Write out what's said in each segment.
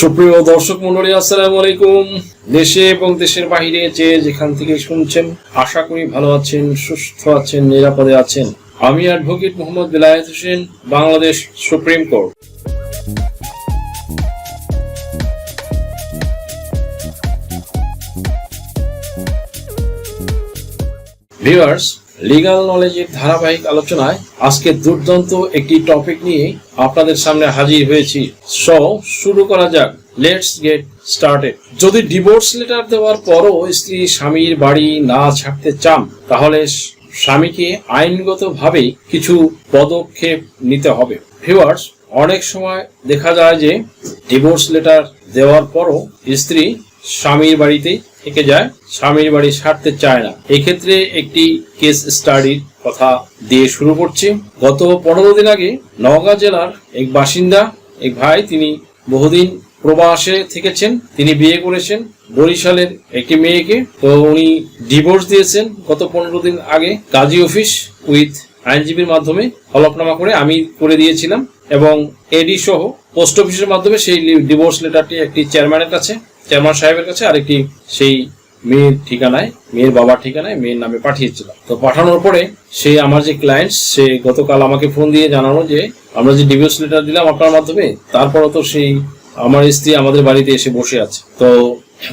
সুপ্রিয় দর্শক মন্ডলী, আসসালামু আলাইকুম। দেশে এবং দেশের বাইরে যে যেখান থেকে শুনছেন, আশা করি ভালো আছেন, সুস্থ আছেন, নিরাপদে আছেন। আমি advocate Mohammad Bilayet Hossain, Bangladesh supreme court. Viewers legal নলেজের ধারাবাহিক আলোচনায় আজকে দুর্দান্ত একটি টপিক নিয়ে আপনাদের সামনে হাজির হয়েছি। সো শুরু করা যাক। লেটস গেট স্টার্টেড যদি ডিভোর্স লেটার দেওয়ার পরও স্ত্রী স্বামীর বাড়ি না ছাড়তে চান, তাহলে স্বামীকে আইনগতভাবে কিছু পদক্ষেপ নিতে হবে। ভিউয়ার্স অনেক সময় দেখা যায় যে ডিভোর্স লেটার দেওয়ার পরও স্ত্রী স্বামীর বাড়িতেই থেকে যায়, স্বামীর বাড়ি ছাড়তে চায় না। এক্ষেত্রে একটি কেস স্টাডির কথা দিয়ে শুরু করছি। গত পনেরো দিন আগে নওগাঁ জেলার এক বাসিন্দা, এক ভাই, তিনি বহুদিন প্রবাসে থেকেছেন। তিনি বিয়ে করেছেন বরিশালের একটি মেয়েকে। তো উনি ডিভোর্স দিয়েছেন গত পনেরো দিন আগে। কাজী অফিস উইথ আইনজীবীর মাধ্যমে হলফনামা করে আমি করে দিয়েছিলাম এবং এডি সহ পোস্ট অফিসের মাধ্যমে সেই ডিভোর্স লেটারটি একটি চেয়ারম্যানের কাছে চেয়ারম্যান সাহেবের কাছে, আরেকটি সেই মেয়ের ঠিকানায়, মেয়ের বাবার ঠিকানায় মেয়ের নামে পাঠিয়েছিলাম তো পাঠানোর পরে সে আমার যে ক্লায়েন্ট সে গতকাল আমাকে ফোন দিয়ে জানানো যে, আমরা যে ডিভোর্স লেটার দিলাম আপনার মাধ্যমে, তারপরও তো সেই আমার স্ত্রী আমাদের বাড়িতে এসে বসে আছে। তো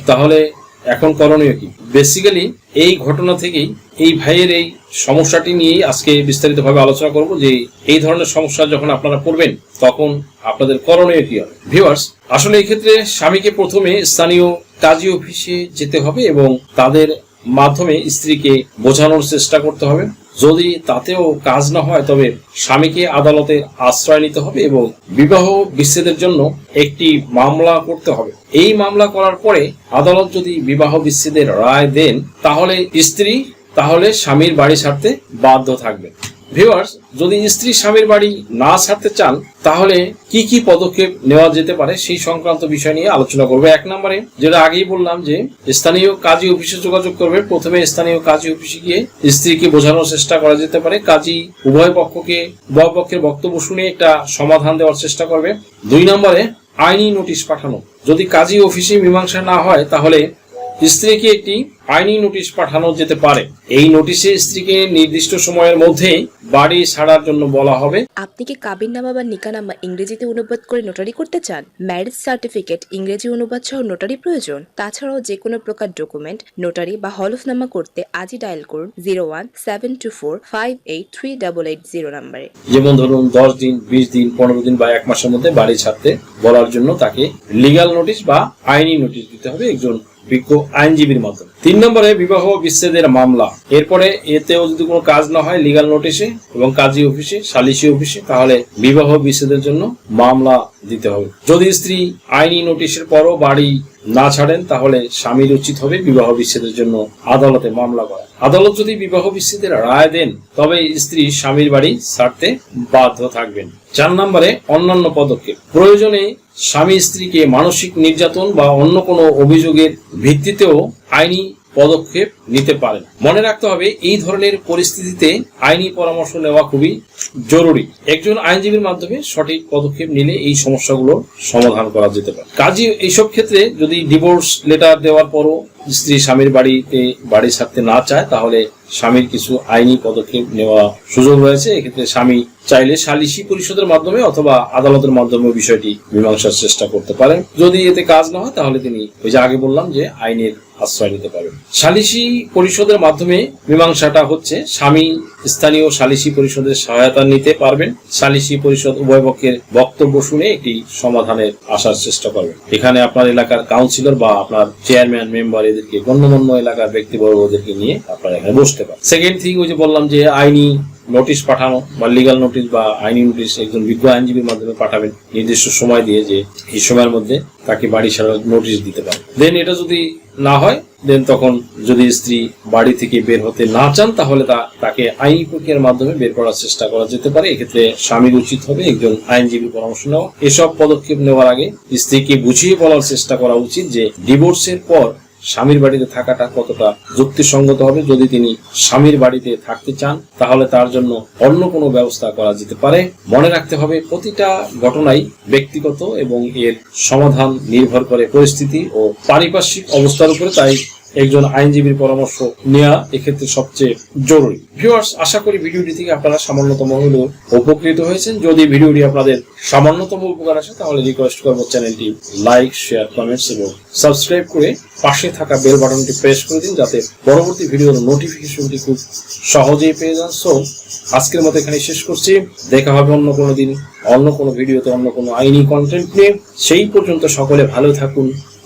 তাহলে এখন করণীয় কি? বেসিক্যালি এই ঘটনা থেকেই এই ভাইয়ের এই সমস্যাটি নিয়েই আজকে বিস্তারিতভাবে আলোচনা করব যে এই ধরনের সমস্যা যখন আপনারা পড়বেন তখন আপনাদের করণীয় কি হবে? ভিউয়ার্স আসলে এই ক্ষেত্রে স্বামীকে প্রথমে স্থানীয় কাজী অফিসে যেতে হবে এবং তাদের মাধ্যমে স্ত্রীকে বোঝানোর চেষ্টা করতে হবে। যদি তাতেও কাজ না হয়, তবে স্বামীকে আদালতে আশ্রয় নিতে হবে এবং বিবাহ বিচ্ছেদের জন্য একটি মামলা করতে হবে। এই মামলা করার পরে আদালত যদি বিবাহ বিচ্ছেদের রায় দেন, তাহলে স্ত্রী তাহলে স্বামীর বাড়ি ছাড়তে বাধ্য থাকবে ভিউয়ার্স যদি স্ত্রী স্বামীর বাড়ি না ছাড়তে চান, তাহলে কি কি পদক্ষেপ নেওয়া যেতে পারে সেই সংক্রান্ত বিষয় নিয়ে আলোচনা করব। এক নম্বরে, যেটা আগেই বললাম যে, স্থানীয় কাজী অফিসে যোগাযোগ করবে। প্রথমে স্থানীয় কাজী অফিসে গিয়ে স্ত্রীকে বোঝানোর চেষ্টা করা যেতে পারে। কাজী উভয় পক্ষকে, উভয় পক্ষের বক্তব্য শুনে একটা সমাধান দেওয়ার চেষ্টা করবে। দুই নম্বরে, আইনি নোটিশ পাঠানো। যদি কাজী অফিসে মীমাংসা না হয়, তাহলে স্ত্রীকে একটি আইনি নোটিশ পাঠানো যেতে পারে। এই নোটিশে স্ত্রীকে নির্দিষ্ট সময়ের মধ্যে বাড়ি ছাড়ার জন্য বলা হবে। আপনি কি কাবিননামা বা নিকানামা ইংরেজিতে অনুবাদ করে নোটারি করতে চান? ম্যারেজ সার্টিফিকেট ইংরেজি অনুবাদ সহ নোটারি প্রয়োজন। তাছাড়াও যে কোনো প্রকার ডকুমেন্ট নোটারি বা হলফনামা করতে আজই ডায়াল করুন zero one seven two four five eight three double eight zero নাম্বারে যেমন ধরুন দশ দিন বিশ দিন পনেরো দিন বা এক মাসের মধ্যে বাড়ি ছাড়তে বলার জন্য তাকে লিগাল নোটিশ বা আইনি নোটিশ দিতে হবে একজন বিজ্ঞ আইনজীবীর মাধ্যমে। তিন নম্বরে বিবাহ বিচ্ছেদের মামলা। এরপরে এতেও যদি কোনো কাজ না হয় লিগাল নোটিশে এবং কাজী অফিসে সালিসি অফিসে, তাহলে বিবাহ বিচ্ছেদের জন্য মামলা দিতে হবে। যদি স্ত্রী আইনি নোটিশের পরও বাড়ি না ছাড়েন, তাহলে স্বামীর উচিত হবে বিবাহ বিচ্ছেদের জন্য আদালতে মামলা করা। আদালত যদি বিবাহ বিচ্ছেদের রায় দেন, তবে স্ত্রী স্বামীর বাড়ি ছাড়তে বাধ্য থাকবেন। চার নম্বরে অন্যান্য পদক্ষেপ। প্রয়োজনে স্বামী স্ত্রীকে মানসিক নির্যাতন বা অন্য কোনো অভিযোগের ভিত্তিতেও আইনি পদক্ষেপ নিতে পারেন। মনে রাখতে হবে, এই ধরনের পরিস্থিতিতে আইনি পরামর্শ নেওয়া খুবই জরুরি। একজন আইনজীবীর মাধ্যমে সঠিক পদক্ষেপ নিলে এই সমস্যাগুলো সমাধান করা যেতে পারে। কাজী, এইসব ক্ষেত্রে যদি ডিভোর্স লেটার দেওয়ার পরও স্ত্রী স্বামীর বাড়িতে বাড়ি ছাড়তে না চায়, তাহলে স্বামীর কিছু আইনি পদক্ষেপ নেওয়া সুযোগ রয়েছে। এক্ষেত্রে স্বামী চাইলে সালিসি পরিষদের মাধ্যমে অথবা আদালতের মাধ্যমে বিষয়টি মীমাংসার চেষ্টা করতে পারেন। যদি এতে কাজ না হয়, তাহলে তিনি ওই যে আগে বললাম যে আইনের আশ্রয় নিতে পারবেন সালিসি পরিষদের মাধ্যমে মীমাংসাটা হচ্ছে, স্বামী স্থানীয় সালিসি পরিষদের সহায়তা নিতে পারবেন। সালিসি পরিষদ উভয় পক্ষের বক্তব্য শুনে একটি সমাধানের আসার চেষ্টা করবেন। এখানে আপনার এলাকার কাউন্সিলর বা আপনার চেয়ারম্যান মেম্বার এদেরকে, গণ্যমান্য এলাকার ব্যক্তিবর্গদেরকে নিয়ে আপনারা এখানে বসতে পারেন সেকেন্ড থিং ওই যে বললাম যে আইনি নোটিশ পাঠানো বা লিগাল নোটিশ বা আইনি নোটিশ একজন বিজ্ঞ আইনজীবীর মাধ্যমে পাঠাবেন নির্দিষ্ট সময় দিয়ে যে এই সময়ের মধ্যে তাকে বাড়ি ছাড়ার নোটিশ দিতে পারে। দেন এটা যদি না হয় দেন তখন যদি স্ত্রী বাড়ি থেকে বের হতে না চান, তাহলে তা তাকে আইনি প্রক্রিয়ার মাধ্যমে বের করার চেষ্টা করা যেতে পারে। এক্ষেত্রে স্বামীর উচিত হবে একজন আইনজীবীর পরামর্শ নেওয়া। এসব পদক্ষেপ নেওয়ার আগে স্ত্রীকে বুঝিয়ে বলার চেষ্টা করা উচিত যে ডিভোর্সের পর স্বামীর বাড়িতে থাকাটা কতটা যুক্তিসঙ্গত হবে? যদি তিনি স্বামীর বাড়িতে থাকতে চান, তাহলে তার জন্য অন্য কোনো ব্যবস্থা করা যেতে পারে। মনে রাখতে হবে, প্রতিটা ঘটনাই ব্যক্তিগত এবং এর সমাধান নির্ভর করে পরিস্থিতি ও পারিপার্শ্বিক অবস্থার উপরে, তাই একজন আইনজীবীর পরামর্শ নেওয়া এক্ষেত্রে সবচেয়ে জরুরি। ভিউয়ার্স আশা করি ভিডিওটি থেকে আপনারা সামান্যতম হলেও উপকৃত হয়েছেন। যদি ভিডিওটি আপনাদের সামান্যতম উপকার আসে, তাহলে রিকোয়েস্ট করব চ্যানেলটি লাইক শেয়ার কমেন্টস এবং সাবস্ক্রাইব করে পাশে থাকা বেল বাটনটি প্রেস করে দিন, যাতে পরবর্তী ভিডিওর নোটিফিকেশনটি খুব সহজেই পেয়ে যান। সো আজকের মতো এখানে শেষ করছি। দেখা হবে অন্য কোনো দিন, অন্য কোনো ভিডিওতে, অন্য কোনো আইনি কন্টেন্ট নিয়ে। সেই পর্যন্ত সকলে ভালো থাকুন।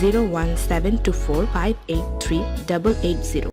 zero one seven two four five eight three double eight zero